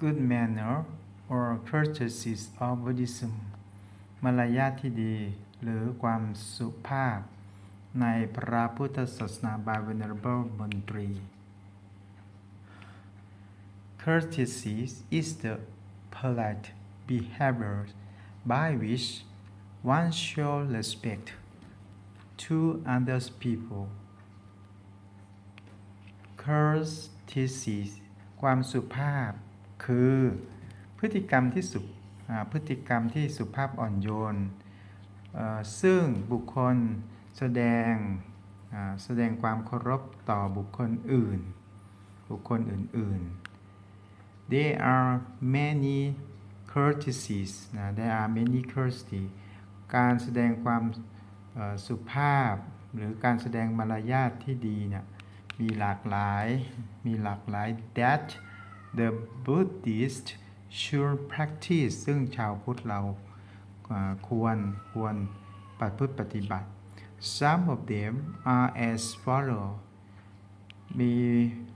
good manner or courtesies of Buddhism มารยาทที่ดี หรือความสุภาพ ในพระพุทธศาสนา by Venerable Montri Courtesy is the polite behavior by which one show respect to others people courtesy ความสุภาพ คือพฤติกรรมที่สุพฤติกรรมที่สุภาพอ่อนโยน ซึ่งบุคคลแสดงแสดงความเคารพต่อบุคคลอื่น บุคคลอื่น ๆ There are many courtesies นะ There are many courtesy การแสดงความสุภาพ หรือการแสดงมารยาทที่ดีเนี่ยมีหลากหลายมีหลากหลาย that the Buddhist should practice ซึ่งชาวพุทธเราควรควรปฏิพฤติปฏิบัติ some of them are as follow มี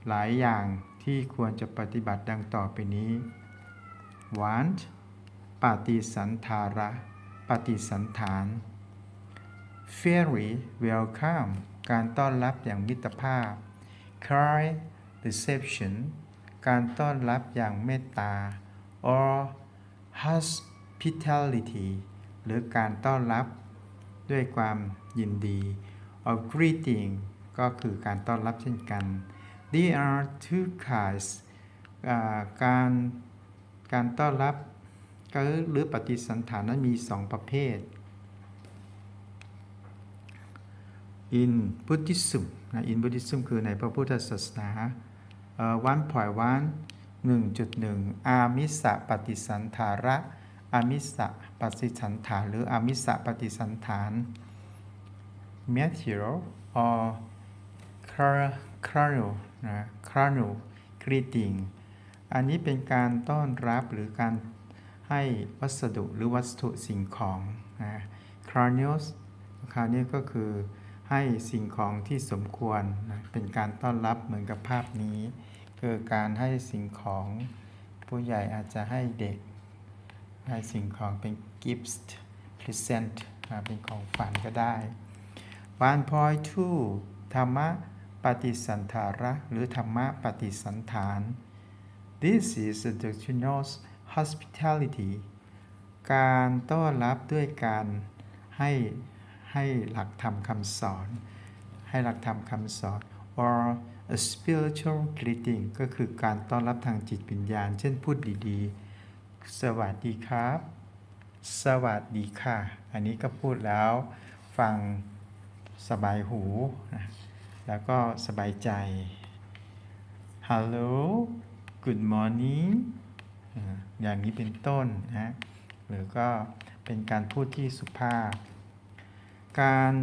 หลายอย่างที่ควรจะปฏิบัติดังต่อไปนี้ one ปฏิสันธาระ ปฏิสันฐาน very welcome การต้อนรับอย่างมิตรภาพ kind reception การต้อนรับอย่างเมตตา or hospitality หรือการต้อนรับด้วยความยินดี or greeting ก็คือการต้อนรับเช่นกัน There are two kinds การการต้อนรับก็หรือปฏิสันฐานนั้นมีสองประเภท in Buddhism นะ in Buddhism คือในพระพุทธศาสนา วันผ่อยวัน1.1อามิสะปฏิสันฐาระอามิสะปฏิสันฐานหรืออามิสะปฏิสันฐาน material or carnal นะ carnal greeting อันนี้เป็นการต้อนรับหรือการให้วัสดุหรือวัตถุสิ่งของนะ carnal คราวนี้ก็คือให้สิ่งของที่สมควรนะเป็นการต้อนรับเหมือนกับภาพนี้ คือการให้สิ่งของผู้ใหญ่อาจจะให้เด็ก ให้สิ่งของเป็น gift present นะเป็นของฝันก็ได้ one point two ธรรมะปฏิสันฐาระหรือธรรมะปฏิสันฐาน this is the doctrinal hospitality การต้อนรับด้วยการให้ให้หลักธรรมคำสอน ให้หลักธรรมคำสอน or a spiritual greeting ก็คือการต้อนรับทางจิตวิญญาณ เช่นพูดดีๆ สวัสดีครับ สวัสดีค่ะ อันนี้ก็พูดแล้วฟังสบายหูนะแล้วก็สบายใจ Hello Good morning อ่าอย่างนี้เป็นต้นนะหรือก็เป็นการพูดที่สุภาพ การ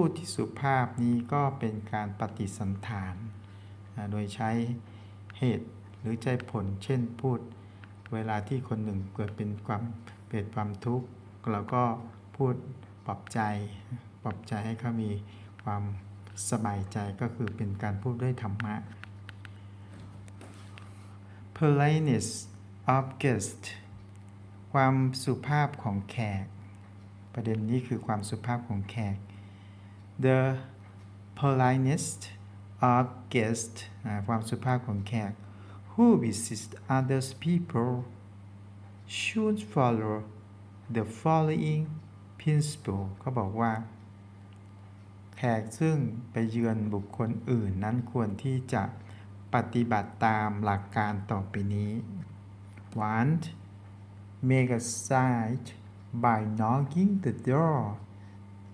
พูดที่สุภาพนี้ก็เป็นการปฏิสันฐาน โดยใช้เหตุหรือใจผล เช่นพูด เวลาที่คนหนึ่งเกิดเป็นความเกิดความทุกข์เราก็พูดปลอบใจปลอบใจให้เขามีความสบายใจก็คือเป็นการพูดด้วยธรรมะ politeness of guest ความสุภาพของแขก ประเด็นนี้คือความสุภาพของแขก the politeness of guest ความสุภาพของแขก who visit others people should follow the following principle เขาบอกว่า แขกซึ่งไปเยือนบุคคลอื่นนั้นควรที่จะปฏิบัติตามหลักการต่อไปนี้ 1. Make a sign by knocking the door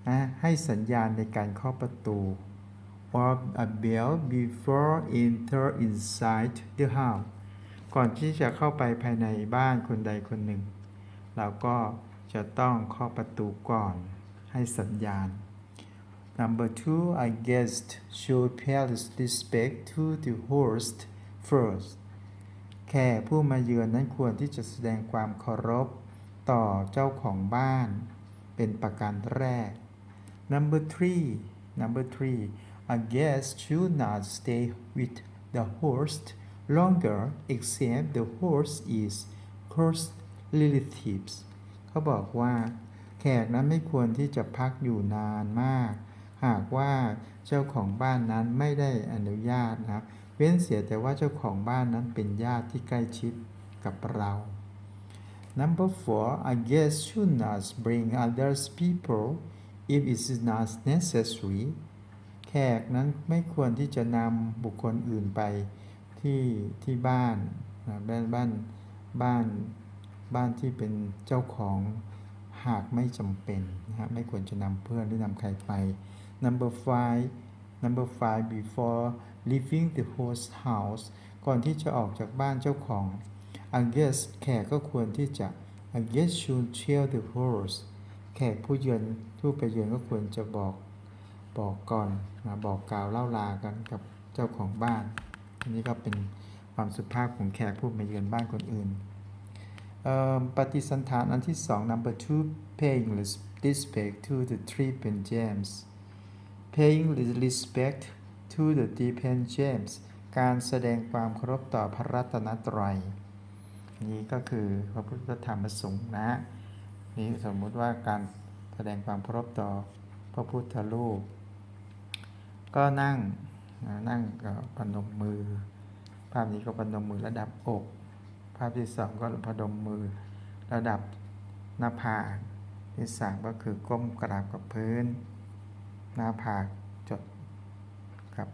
นะให้สัญญาณในการเคาะประตู or a bell before enter inside the house ก่อนที่จะเข้าไปภายในบ้านคนใดคนหนึ่ง เราก็จะต้องเคาะประตูก่อนให้สัญญาณ Number two, a guest should pay respect to the host first. แขกผู้มาเยือนนั้นควรที่จะแสดงความเคารพต่อเจ้าของบ้าน เป็นประการแรก Number three, number three, a guest should not stay with the host longer except the horse is close relatives เขาบอกว่าแขกนั้นไม่ควรที่จะพักอยู่นานมาก หากว่าเจ้าของบ้านนั้นไม่ได้อนุญาตนะเว้นเสียแต่ว่าเจ้าของบ้านนั้นเป็นญาติที่ใกล้ชิดกับเรา Number four, a guest should not bring others people if it is not necessary. แขกนั้นไม่ควรที่จะนำบุคคลอื่นไปที่ที่บ้านนะบ้านบ้านบ้านบ้านที่เป็นเจ้าของหากไม่จำเป็นนะฮะไม่ควรจะนำเพื่อนหรือนำใครไป Number five Number five before leaving the host house ก่อนที่จะออกจากบ้านเจ้าของ a guest แขกก็ควรที่จะ a guest should tell the host แขกผู้เยือนผู้ไปเยือนก็ควรจะบอกบอกก่อนนะบอกกล่าวเล่าลากันกับเจ้าของบ้าน อันนี้ก็เป็นความสุภาพของแขกผู้มาเยือนบ้านคนอื่น ปฏิสันฐานอันที่สอง number two paying respect to the three pen James paying respect to the three pen James การแสดงความเคารพต่อพระรัตนตรัย นี้ก็คือพระพุทธธรรมประสงค์นะ นี่สมมุติว่าการแสดงความเคารพต่อพระพุทธรูป ก็นั่งนะนั่งก็พนมมือ ภาพนี้ก็พนมมือระดับอก ภาพที่สองก็พนมมือ ระดับหน้าผากที่สามก็คือก้มกราบกับพื้น หน้าผากจดกับ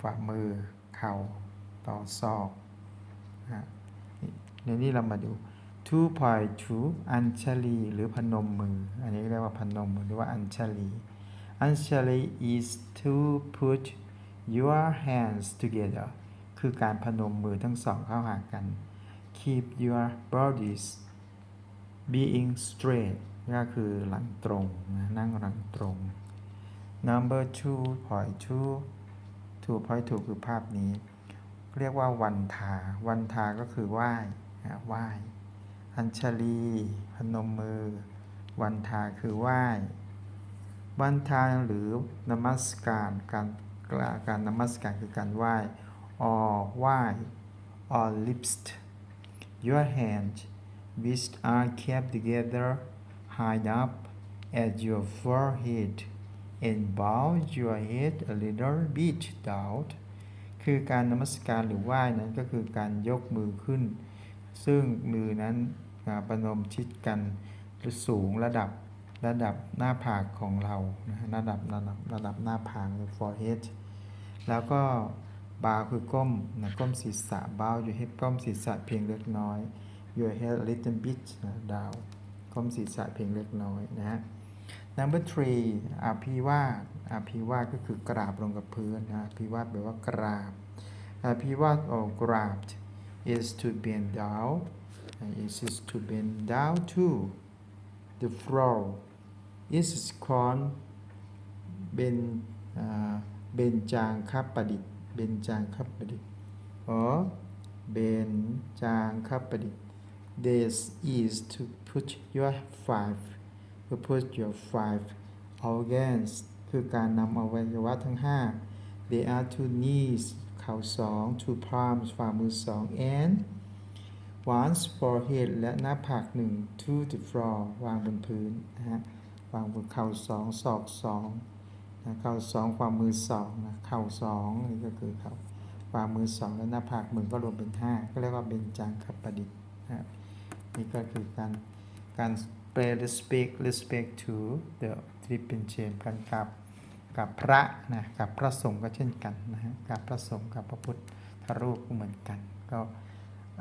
ฝ่ามือเข่าต่อศอกนะในนี้เรามาดู two point two อัญชลีหรือพนมมือ อันนี้เรียกว่าพนมมือหรือว่าอัญชลี อัญชลี is to put your hands together คือการพนมมือทั้งสองเข้าหากัน keep your bodies being straight ก็คือหลังตรงนะนั่งหลังตรง number two point two two point two คือภาพนี้ เรียกว่าวันทา วันทาก็คือไหว้นะไหว้ อัญชลี พนมมือ วันทาคือไหว้ วันทาหรือนมัสการการกล่าวการนมัสการคือการไหว้ or ไหว้ or lift your hand which are kept together high up at your forehead and bow your head a little bit down คือการนมัสการหรือไหว้นั้นก็คือการยกมือขึ้น ซึ่งมือนั้น อ่าประนมชิดกันหรือสูงระดับระดับหน้าผากของเรานะระดับระดับระดับหน้าผากหรือ forehead แล้วก็บาคือก้มนะก้มศีรษะบาอยู่ให้ก้มศีรษะเพียงเล็กน้อย your head a little bit นะดาวก้มศีรษะเพียงเล็กน้อยนะฮะ number three อภิวาสอภิวาก็คือกราบลงกับพื้นนะอภิวาแปลว่ากราบอภิวา or grabbed is to bend down and it is to bend down to the floor it is called เบนอ่าเบนจางคับประดิษฐ์เบนจางคับประดิษฐ์ or เบนจางคับประดิษฐ์ this is to put your five to put your five organs คือการนำอวัยวะทั้ง 5 they are two knees เข่าสอง two palms ฝ่ามือสอง and once forehead และหน้าผากหนึ่ง to the floor วางบนพื้นนะฮะวางบนเข่าสองศอกสองนะเข่าสองฝ่ามมือสองนะเข่าสองนี่ก็คือเข่าฝ่ามือสองและหน้าผากมือก็รวมเป็นห้าก็เรียกว่าเบญจางคประดิษฐ์นะนี่ก็คือการการ pay respect respect to the triple chain กันกับกับพระนะกับพระสงฆ์ก็เช่นกันนะฮะกับพระสงฆ์กับพระพุทธรูปก็เหมือนกันก็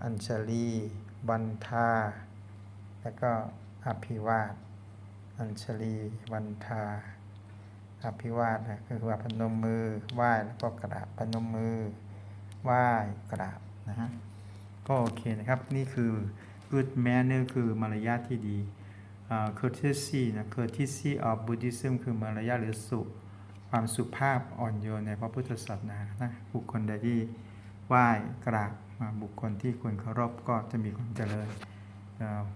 อัญชลี บันทา แล้วก็อภิวาท อัญชลีวันทา อภิวาทนะคือว่าพนมมือไหว้แล้วก็กราบพนมมือไหว้กราบนะฮะก็โอเคนะครับ นี่คือ good manner คือมารยาทที่ดีอ่า courtesy นะ courtesy of Buddhism คือมารยาทหรือสุ ความสุภาพอ่อนโยนในพระพุทธศาสนานะบุคคลใดที่ ไหว้กราบมาบุคคลที่ควรเคารพก็จะมีความเจริญ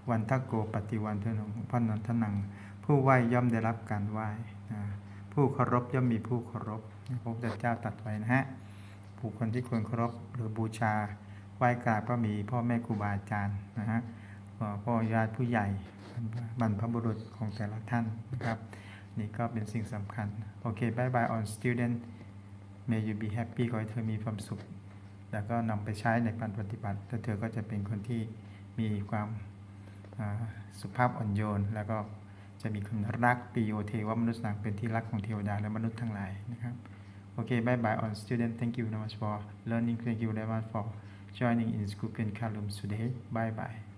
วันทโกปฏิวันเทนงพระนันทนัง ผู้ไหว้ย่อมได้รับการไหว้ผู้เคารพย่อมมีผู้เคารพพระพุทธเจ้าตรัสไว้นะฮะผู้คนที่ควรเคารพหรือบูชาไหว้กราบก็มีพ่อแม่ครูบาอาจารย์นะฮะพ่อญาติผู้ใหญ่บรรพบุรุษของแต่ละท่านนะครับ นี่ก็เป็นสิ่งสำคัญ โอเคบายบาย on student may you be happy ขอให้เธอมีความสุข แล้วก็นำไปใช้ในการปฏิบัติแล้วเธอก็จะเป็นคนที่มีความสุภาพอ่อนโยน แล้วก็จะมีคนรักปิโยเทวมนุษย์นางเป็นที่รักของเทวดาและมนุษย์ทั้งหลายนะครับโอเคบายบาย on student thank you very much for learning thank you very much for joining in Google Classroom today bye bye